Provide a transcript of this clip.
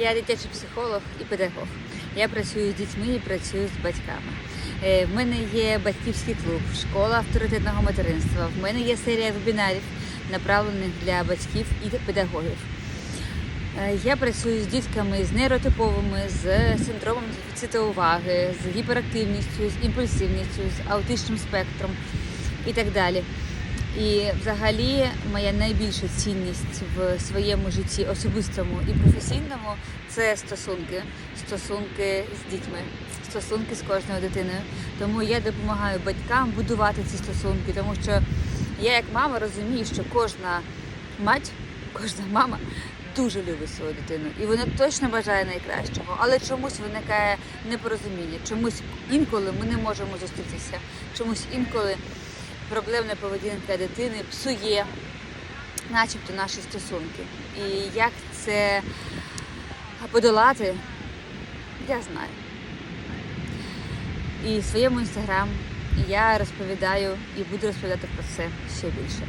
Я дитячий психолог і педагог. Я працюю з дітьми і працюю з батьками. Е, В мене є батьківський клуб, школа авторитетного материнства. В мене є серія вебінарів, направлених для батьків і педагогів. Е, Я працюю з дітками з нейротиповими, з синдромом дефіциту уваги, з гіперактивністю, з імпульсивністю, з аутичним спектром і так далі. І взагалі моя найбільша цінність в своєму житті особистому і професійному це стосунки, стосунки з дітьми, стосунки з кожною дитиною. Тому я допомагаю батькам будувати ці стосунки, тому що я як мама розумію, що кожна мать, кожна мама дуже любить свою дитину, і вона точно бажає найкращого, але чомусь виникає непорозуміння, чомусь інколи ми не можемо зустрітися, чомусь інколи проблемна поведінка дитини псує, начебто, наші стосунки. І як це подолати, я знаю. І в своєму інстаграм я розповідаю і буду розповідати про це ще більше.